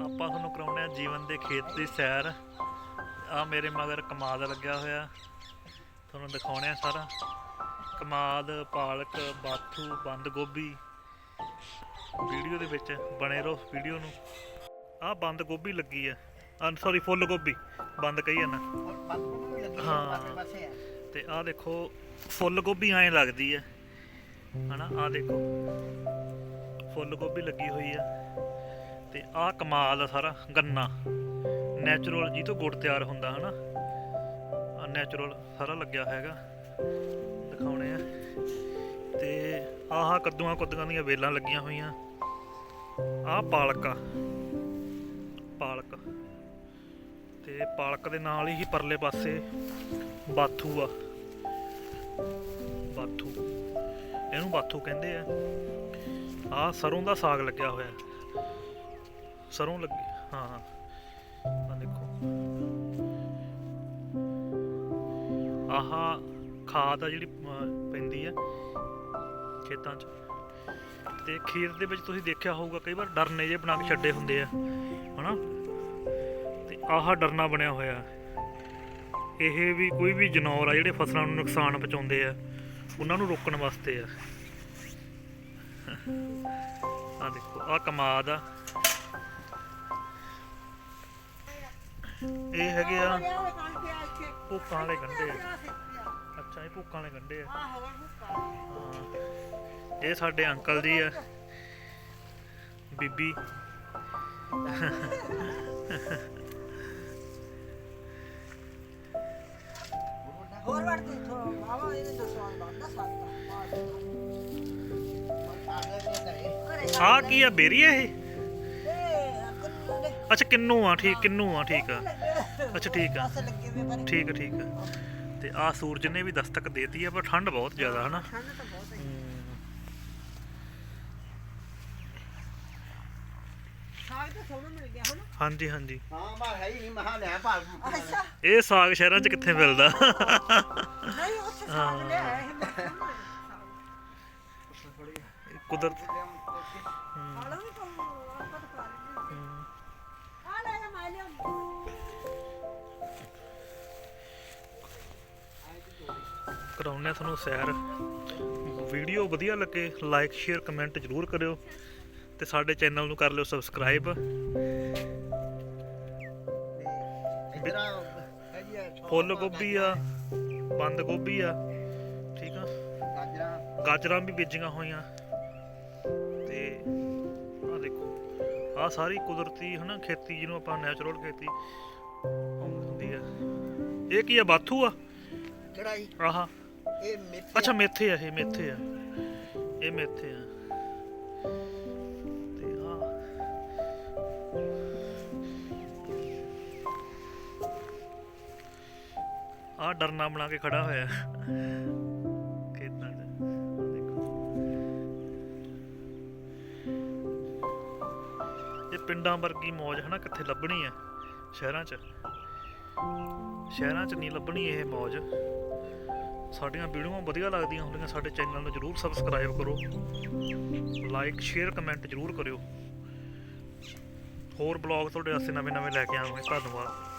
ਆਪਾਂ ਤੁਹਾਨੂੰ ਕਰਾਉਣੇ ਆ ਜੀਵਨ ਦੇ ਖੇਤ ਦੀ ਸੈਰ। ਆ ਮੇਰੇ ਮਗਰ ਕਮਾਦ ਲੱਗਿਆ ਹੋਇਆ। ਤੁਹਾਨੂੰ ਦਿਖਾਉਣੇ ਆ ਸਾਰਾ। ਕਮਾਦ, ਪਾਲਕ, ਬਾਥੂ, ਬੰਦ ਗੋਭੀ। ਵੀਡੀਓ ਦੇ ਵਿੱਚ ਬਣੇ ਰਹੋ ਵੀਡੀਓ ਨੂੰ। ਆ ਬੰਦ ਗੋਭੀ ਲੱਗੀ ਆ। ਆ ਸੌਰੀ ਫੁੱਲ ਗੋਭੀ। ਬੰਦ ਕਹੀ ਜਾਂਦਾ। ਹਾਂ। ਤੇ ਆ ਦੇਖੋ, ਫੁੱਲ ਗੋਭੀ ਐਂ ਲੱਗਦੀ ਹੈ ਹਨਾ? ਆ ਦੇਖੋ। ਫੁੱਲ ਗੋਭੀ ਲੱਗੀ ਹੋਈ ਆ। ਤੇ ਆਹ ਕਮਾਲ ਆ ਸਾਰਾ, ਗੰਨਾ। ਨੈਚੁਰਲ ਜੀ ਤੋਂ ਗੁੜ ਤਿਆਰ ਹੁੰਦਾ, ਹਨਾ? ਆ ਨੈਚੁਰਲ ਸਾਰਾ ਲੱਗਿਆ ਹੈਗਾ। ਦਿਖਾਉਣੇ ਆ। ਤੇ ਆਹ ਕੱਦੂਆਂ ਕੁੱਦੀਆਂ ਦੀਆਂ ਵੇਲਾਂ ਲੱਗੀਆਂ ਹੋਈਆਂ। ਆਹ ਪਾਲਕ ਆ। ਪਾਲਕ। ਤੇ ਪਾਲਕ ਦੇ ਨਾਲ ਹੀ ਪਰਲੇ ਪਾਸੇ ਬਾਥੂ ਆ। ਬਾਥੂ। ਇਹਨੂੰ ਬਾਥੂ ਕਹਿੰਦੇ ਆ। ਆ ਸਰੋਂ ਦਾ ਸਾਗ ਲੱਗਿਆ ਹੋਇਆ। ਸਰੋਂ ਲੱਗੀ। ਹਾਂ ਹਾਂ। ਆ ਦੇਖੋ। ਆਹ, ਖਾਦ ਆ ਜਿਹੜੀ ਪੈਂਦੀ ਆ ਖੇਤਾਂ 'ਚ। ਤੇ ਖੇਤ ਦੇ ਵਿੱਚ ਤੁਸੀਂ ਦੇਖਿਆ ਹੋਊਗਾ, ਕਈ ਵਾਰ ਡਰਨੇ ਜੇ ਬਣਾ ਕੇ ਛੱਡੇ ਹੁੰਦੇ ਆ, ਹਨਾ? ਤੇ ਆਹ ਡਰਨਾ ਬਣਿਆ ਹੋਇਆ। ਇਹ ਵੀ ਕੋਈ ਵੀ ਜਨੌਰ ਆ, ਜਿਹੜੇ ਫਸਲਾਂ ਨੂੰ ਨੁਕਸਾਨ ਪਹੁੰਚਾਉਂਦੇ ਆ, ਉਹਨਾਂ ਨੂੰ ਰੋਕਣ ਵਾਸਤੇ ਆ। ਆ ਦੇਖੋ ਆ ਕਮਾਦ ਆ। ਇਹ ਹੈਗੇ ਆ ਭੁੱਕਾਂ ਵਾਲੇ ਗੰਢੇ ਅੱਛਾ ਇਹ ਭੁੱਕਾਂ ਵਾਲੇ ਗੰਢੇ ਆ। ਹਾਂ ਇਹ ਸਾਡੇ ਅੰਕਲ ਜੀ ਆ। ਬੀਬੀ। ਹੋਰ ਵੜ ਤੇ ਥੋ ਆਵਾ ਇਹਨੇ ਤੋਂ ਸਵਾਲ ਬੰਦਾ ਸਾਡਾ ਆ ਕੀ ਆ ਬੇਰੀ ਇਹ? ਅੱਛਾ ਕਿੰਨੂ ਆ? ਠੀਕ ਕਿੰਨੂ ਆ? ਠੀਕ ਆ। ਅੱਛਾ ਠੀਕ ਆ। ਠੀਕ ਆ ਠੀਕ ਆ। ਤੇ ਆ ਸੂਰਜ ਨੇ ਵੀ ਦਸਤਕ ਦੇਤੀ ਆ ਪਰ ਠੰਡ ਬਹੁਤ ਜ਼ਿਆਦਾ ਹਨਾ? ਠੰਡ ਤਾਂ ਬਹੁਤ ਹੈ। ਸਾਗ ਤਾਂ ਸੋਹਣਾ ਮਿਲ ਗਿਆ ਹੁਣ ਹਾਂਜੀ ਹਾਂਜੀ। ਹਾਂ ਮੈਂ ਹੈ ਹੀ ਨਹੀਂ ਮਹਾ ਲੈ ਭਾਲ ਅੱਛਾ। ਇਹ ਸਾਗ ਸ਼ਹਿਰਾਂ 'ਚ ਕਿੱਥੇ ਮਿਲਦਾ? ਨਹੀਂ ਉੱਥੇ ਸਾਗ ਲਿਆ ਹੈ ਇਹ ਮੈਂ ਕੁਦਰਤ। ਹਾਲਾਂ ਵੀ ਕੰਮ ਆਪਾਂ ਤਾਂ ਕਰ ਲੈਂਦੇ। ਕਰਾਉਣੇ ਆ ਤੁਹਾਨੂੰ ਸੈਰ। ਵੀਡੀਓ ਵਧੀਆ ਲੱਗੇ ਲਾਈਕ ਸ਼ੇਅਰ ਕਮੈਂਟ ਜ਼ਰੂਰ ਕਰਿਓ ਤੇ ਸਾਡੇ ਚੈਨਲ ਨੂੰ ਕਰ ਲਿਓ ਸਬਸਕ੍ਰਾਈਬ ਫੁੱਲ ਗੋਭੀ ਆ ਬੰਦ ਗੋਭੀ ਆ ਠੀਕ ਆ? ਗਾਜਰਾਂ। ਗਾਜਰਾਂ ਵੀ ਬੀਜੀਆਂ ਹੋਈਆਂ। ਤੇ ਆ ਦੇਖੋ ਆ ਸਾਰੀ ਕੁਦਰਤੀ ਹਨਾ ਖੇਤੀ ਜਿਹਨੂੰ ਆਪਾਂ ਨੈਚੁਰਲ ਖੇਤੀ ਹੁੰਦੀ ਆ। ਇਹ ਕੀ ਆ ਬਾਥੂ ਆ? ਕਿਹੜਾ ਜੀ ਆਹਾ। ਇਹ ਮੇਥੀ ਅੱਛਾ, ਮੇਥੇ ਆ, ਇਹ ਮੇਥੇ ਆ। ਇਹ ਮੇਥੇ ਆ। ਤੇ ਆ ਆ ਡਰਨਾ ਬਣਾ ਕੇ ਖੜਾ ਹੋਇਆ। ਖੇਤਾਂ 'ਚ। ਦੇਖੋ। ਇਹ ਪਿੰਡਾਂ ਵਰਗੀ ਮੌਜ ਹਨਾ, ਕਿੱਥੇ ਲੱਭਣੀ ਆ? ਸ਼ਹਿਰਾਂ 'ਚ। ਸ਼ਹਿਰਾਂ 'ਚ ਨਹੀਂ ਲੱਭਣੀ ਇਹ ਮੌਜ। ਸਾਡੀਆਂ ਵੀਡੀਓਆਂ ਵਧੀਆ ਲੱਗਦੀਆਂ ਹੁੰਦੀਆਂ ਸਾਡੇ ਚੈਨਲ ਨੂੰ ਜਰੂਰ ਸਬਸਕ੍ਰਾਈਬ ਕਰੋ। ਲਾਈਕ ਸ਼ੇਅਰ ਕਮੈਂਟ ਜਰੂਰ ਕਰਿਓ। ਹੋਰ ਬਲੌਗ ਤੁਹਾਡੇ ਵਾਸਤੇ ਨਵੇਂ ਨਵੇਂ ਲੈ ਕੇ ਆਵਾਂਗੇ। ਧੰਨਵਾਦ।